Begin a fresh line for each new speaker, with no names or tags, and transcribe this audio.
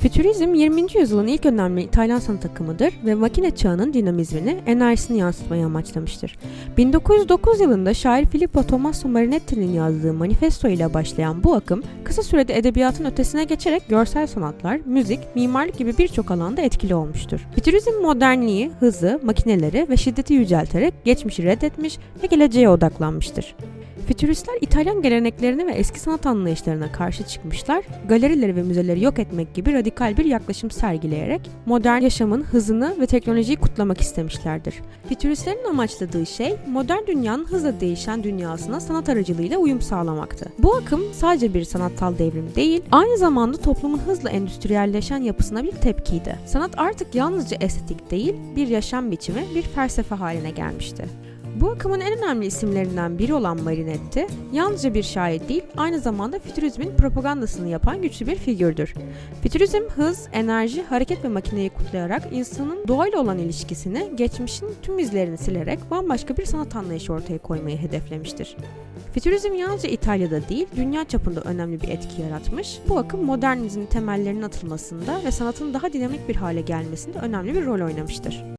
Fütürizm 20. yüzyılın ilk önemli İtalyan sanat akımıdır ve makine çağının dinamizmini, enerjisini yansıtmayı amaçlamıştır. 1909 yılında şair Filippo Tommaso Marinetti'nin yazdığı manifesto ile başlayan bu akım, kısa sürede edebiyatın ötesine geçerek görsel sanatlar, müzik, mimarlık gibi birçok alanda etkili olmuştur. Fütürizm modernliği, hızı, makineleri ve şiddeti yücelterek geçmişi reddetmiş ve geleceğe odaklanmıştır. Fütüristler İtalyan geleneklerine ve eski sanat anlayışlarına karşı çıkmışlar, galerileri ve müzeleri yok etmek gibi radikal bir yaklaşım sergileyerek modern yaşamın hızını ve teknolojiyi kutlamak istemişlerdir. Fütüristlerin amaçladığı şey modern dünyanın hızla değişen dünyasına sanat aracılığıyla uyum sağlamaktı. Bu akım sadece bir sanatsal devrim değil, aynı zamanda toplumun hızla endüstriyelleşen yapısına bir tepkiydi. Sanat artık yalnızca estetik değil, bir yaşam biçimi, bir felsefe haline gelmişti. Bu akımın en önemli isimlerinden biri olan Marinetti, yalnızca bir şair değil, aynı zamanda fütürizmin propagandasını yapan güçlü bir figürdür. Fütürizm hız, enerji, hareket ve makineyi kutlayarak insanın doğayla olan ilişkisini, geçmişin tüm izlerini silerek bambaşka bir sanat anlayışı ortaya koymayı hedeflemiştir. Fütürizm yalnızca İtalya'da değil, dünya çapında önemli bir etki yaratmış. Bu akım modernizmin temellerinin atılmasında ve sanatın daha dinamik bir hale gelmesinde önemli bir rol oynamıştır.